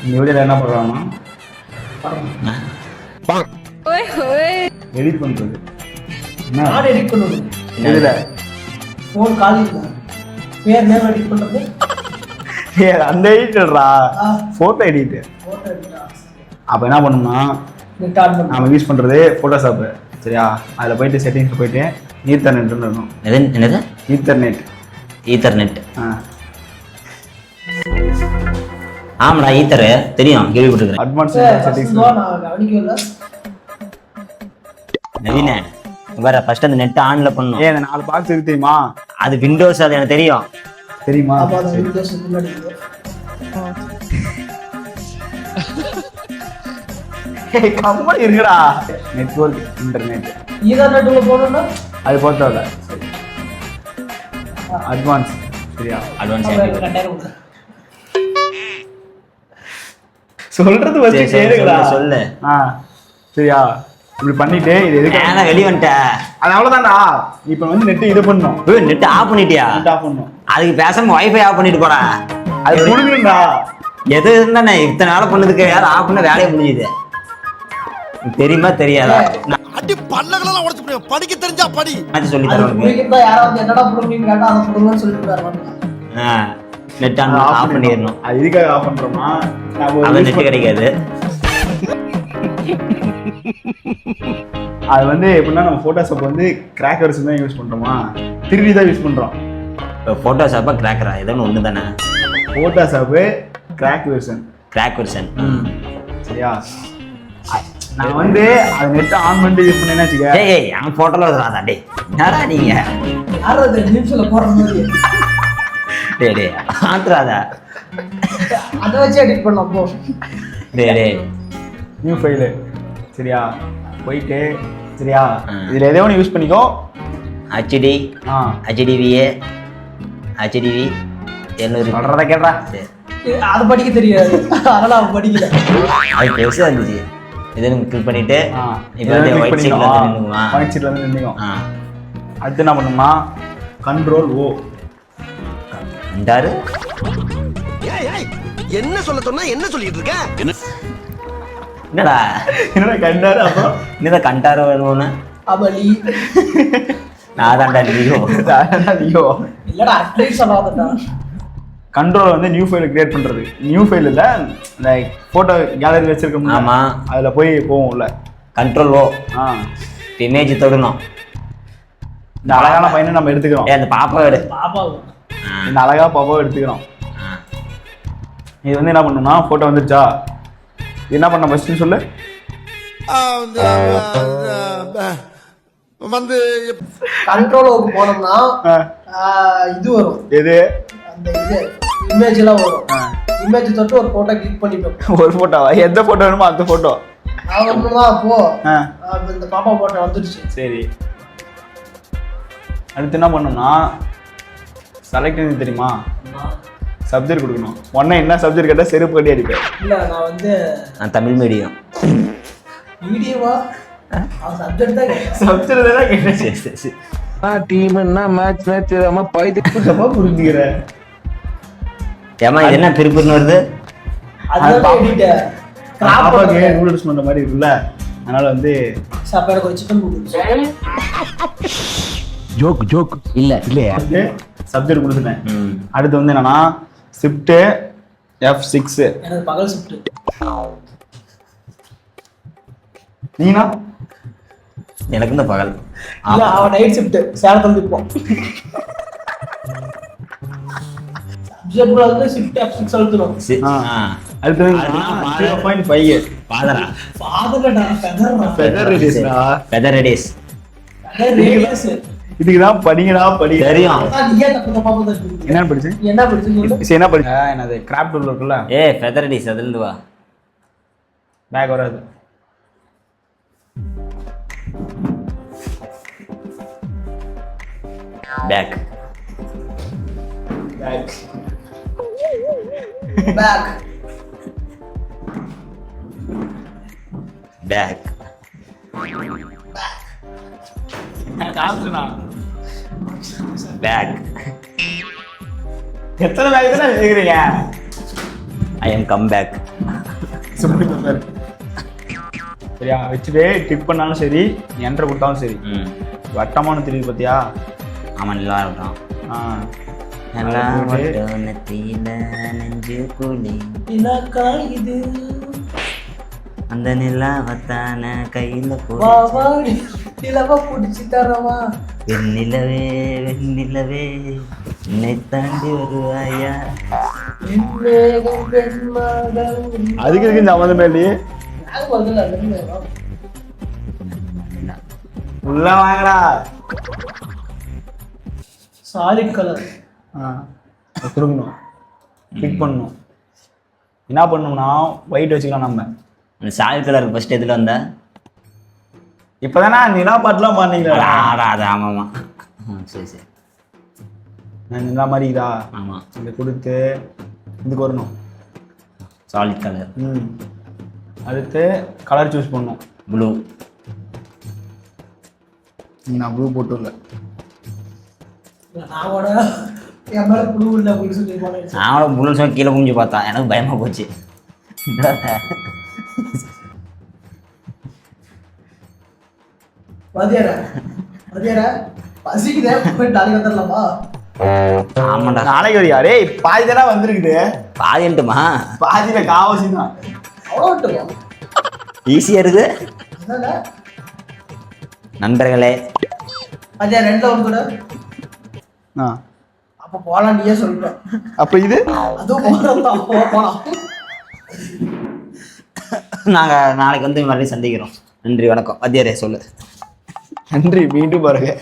இந்த வீடியோல என்ன பண்றாங்கன்னா எடிட் பண்றது. என்ன? ஆட் எடிட் பண்ணுவது இதுல ஃபோன் கால் இல்லை பேர் நேம் எடிட் பண்ணுறது ஏய், அந்த எடிட்டர்ரா ஆ. போட்டோ எடிட் ஃபோட்டோ எடிட்டா அப்ப என்ன பண்ணணும்னா நெட் ஆன் பண்ணு நாம யூஸ் பண்றது போட்டோஷாப் சரியா? அதுல போயிட்டு செட்டிங்ஸ் போயிட்டு ஈத்தர்நெட் இருக்கணும் எது என்னது? ஈத்தர்நெட் ஈத்தர்நெட் ஆ. ஆமாடா ஈத்தர் தெரியும் கேள்விப்பட்டிருக்கிறேன். அட்வான்ஸ் செட்டிங்ஸ் நவீன. வேற ஃபர்ஸ்ட் அந்த நெட் ஆன்ல பண்ணும். ஏன் இந்த நாலு பாக்ஸ் இருக்கு தெரியுமா? அது விண்டோஸ் அது எனக்கு தெரியும். தெரியுமா? அப்போ அந்த விண்டோஸ் முன்னாடி இருக்கு. ஏய், கம்மல் இருக்குடா நெட்வொர்க் இன்டர்நெட் ஈதர்நெட்டுக்குள்ள போகணும்னா அது போட்டோல அட்வான்ஸ் சரியா? அட்வான்ஸ். சொல்றது ஃபர்ஸ்ட் கேளுடா சொல்லு. ஆ சரியா? இப்படி பண்ணிட்டு இது எதுக்கு? ஏன்னா வெளிய வந்துட்டேன். அது அவ்வளவுதான்டா. இப்போ வந்து நெட் இது பண்ணும். நெட் ஆஃப் பண்ணிட்டியா? நெட் ஆஃப் பண்ணும். அதுக்கு பேசாம வைஃபை ஆஃப் பண்ணிட்டு போடா. அது முடிஞ்சுடா எது இருந்தானே இத்தனை நாள் பண்ணதுக்கு யாரும் ஆஃப் பண்ண வேலையை முடிஞ்சுது. தெரியுமா தெரியாதா? நான் அடி பல்லகளெல்லாம் உடச்சு போடுவேன் படிக்க தெரிஞ்சா படி. சொல்லி அது தரேன் உனக்கு புரியுதா? யாராவது என்னடா புடுங்கன்னு கேட்டா அதை புடுங்கன்னு சொல்லிட்டு வருவாங்க நெட் ஆன் ஆஃப் பண்ணிடணும். அது எதுக்காக ஆஃப் பண்றோமா? use நெட் கிடைக்காது. அது வந்து எப்படின்னா நம்ம போட்டோஷாப் வந்து கிராக்கர்ஸ் தான் யூஸ் பண்றோமா? திருடி தான் யூஸ் பண்றோம். ஃபோட்டோஷாப்பா கிராக்கரா ஏதோ ஒன்று தானே Photoshop crack version crack version சரியா? நான் வந்து அது நெட் ஆன் பண்ணிட்டு யூஸ் பண்ணேன்னு வச்சுக்க. ஏய் ஏய் என் ஃபோட்டோல வருவாதா டேய். என்னடா நீங்க? யாரும் அது நியூஸ்ல போடுற மாதிரி. டேய் டேய் ஆத்துறாதா. அதை வச்சு எடிட் பண்ணலாம் போ. டேய் டேய். நியூ ஃபைலு சரியா? போயிட்டு சரியா. இதுல எதோ ஒன்று யூஸ் பண்ணிக்கோ. ஹச்டி ஆ. ஹச்டிவிஏ ஹச்டிவி எழுநூறு. சொல்றத கேட்டா சரி. அது படிக்க தெரியாது. அதனால அவன் படிக்கல. அது பெருசாக இருந்துச்சு. இதை நம்ம கிளிக் பண்ணிட்டு இப்போ வந்து ஒயிட் சீட்ல வந்து நின்றுமா ஒயிட் சீட்ல வந்து நின்னுக்கும். ஆ. அடுத்து என்ன பண்ணணும்னா கண்ட்ரோல் ஓ கண்டாரு ஏய் ஏய் என்ன சொல்ல சொன்னா என்ன சொல்லிட்டு இருக்க? என்னடா? என்னடா கண்டாரு அப்புறம் என்னதான் கண்டாரோ வேணும்னு அபலி நான் தான்டா லியோ. ஐயோ இல்லடா அட்லீஸ்ட் சொல்லாதடா. கண்ட்ரோல் வந்து நியூ ஃபைல் கிரியேட் பண்றது. நியூ ஃபைல் இல்ல லைக் போட்டோ கேலரி வச்சிருக்கோம் ஆமா. அதுல போய் போவோம் உள்ள கண்ட்ரோல் ஓ? ஆ. இமேஜ் தொடணும். இந்த அழகான பையனை நம்ம எடுத்துக்கிறோம். ஏ அந்த பாப்பா எடு. பாப்பா இந்த அழகா பாப்பாவை எடுத்துக்கிறோம். இது வந்து என்ன பண்ணணும்னா போட்டோ வந்துருச்சா? இது என்ன பண்ண ஃபர்ஸ்ட் சொல்லு. வந்து கண்ட்ரோலுக்கு போனோம்னா இது வரும். எது? அந்த இது. இமேஜ் எல்லாம் வரும். இமேஜ் தொட்டு ஒரு போட்டோ கிளிக் பண்ணிட்டோம் ஒரு போட்டோவா எந்த போட்டோ வேணுமோ அந்த போட்டோ நான் ஒண்ணுதான் போ. இந்த பாப்பா போட்டோ வந்துருச்சு சரி. அடுத்து என்ன பண்ணணும்னா செலக்ட் தெரியுமா? சப்ஜெக்ட் கொடுக்கணும். உடனே என்ன சப்ஜெக்ட் கேட்டால் செருப்பு கட்டி அடிப்பேன். இல்ல நான் வந்து நான் தமிழ் மீடியம் அவன் சப்ஜெக்ட் தான் கேட்டேன். சப்ஜெக்ட் தான் கேட்டேன். சரி சரி சரி. டீம்னா மேட்ச் மேட்ச் நம்ம பைத்து சுத்தமாக புரிஞ்சுக்கிறேன் ஏமா இது என்ன பிரிப்புன்னு வருது? பாப்பாக்கு. நூடுல்ஸ் பண்ணுற மாதிரி இருக்குல்ல? அதனால வந்து எனக்கு ஒரு சிக்கன் ஜோக் ஜோக் இல்ல. இல்லையா? வந்து சப்ஜெக்ட் கொடுத்துட்டேன். அடுத்து வந்து என்னன்னா ஷிஃப்ட்டு எஃப் சிக்ஸு பகல் ஷிஃப்ட் நீனா? எனக்கு இந்த பகல். நைட் ஷிஃப்ட் சேலத்துல இருப்போம் ஷிஃப்ட் அழுத்தணும் பாயிண்ட் ஃபைவ் ஃபாதர்டா ஃபெதர்டா ஃபெதர் ரெடிஸ்டா ஃபெதர் ரெடிஸ் ஃபெதர் படிங்கடா படி தெரியும். என்ன படிச்சு? நீ என்ன படிச்சு சொல்லு? சரி என்ன படிச்ச என்னது கிராப் டூல் இருக்குல்ல? ஏ ஃபெதர் ரெடிஸ் அதுலேருந்து வா. பேக் வராது. பேக் பேக் பேக் பேக் காசுண்ணா பேக் எத்தனை பேக் தானே வச்சுக்கிறீங்க ஐ எம் கம் பேக் சரியா? வச்சுட்டு டிக் பண்ணாலும் சரி என்ட்ரு கொடுத்தாலும் சரி. ம். வட்டமான தெரியுது பார்த்தியா? ஆமாம் நல்லா இருக்கும். ஆ. நெஞ்சு குழி. இது? அந்த நிலாவத்தான கையில வா போடு வா நிலவ புடிச்சு தரவா? வெண்ணிலவே வெண்ணிலவே என்னை தாண்டி வருவாயா? அதுக்கு இருக்கு சம்மந்தமே இல்லையே? உள்ள வாங்கடா. Solid colour. கொடுக்கணும் டிக் பண்ணணும். என்ன பண்ணணும்னா ஒயிட் வச்சுக்கலாம் நம்ம. அந்த சாலிட் கலர் ஃபர்ஸ்ட் எதுல வந்த? இப்போதானே நிலா பாட்டுலாம் பண்ணீங்களா ஆடா அது ஆமாமா ம், சரி சரி. நான் நிலா மாதிரி இதா? ஆமாம் இதை கொடுத்து இதுக்கு வரணும். சாலிட் கலர் ம். அடுத்து கலர் சூஸ் பண்ணணும். ப்ளூ நான் ப்ளூ போட்டு இல்லை நானும் ப்ளூ சொல்லி. கீழே குஞ்சு பார்த்தான். எனக்கு பயமா போச்சு. ஆமாண்டா. நாளைக்கு வரியா? டேய் பாதி தானே வந்திருக்குது. பாதின்ட்டுமா பாதியில காவாசி தான் ஈஸியாக இருக்குது. நண்பர்களே. ஒன்று ஆ. அப்போ போகலாம் நீயே சொல்லிட்டேன் அப்போ இது? நாங்கள் நாளைக்கு வந்து மறுபடியும் சந்திக்கிறோம். நன்றி வணக்கம். மத்தியாரே சொல்லு. நன்றி மீண்டும் பாருங்க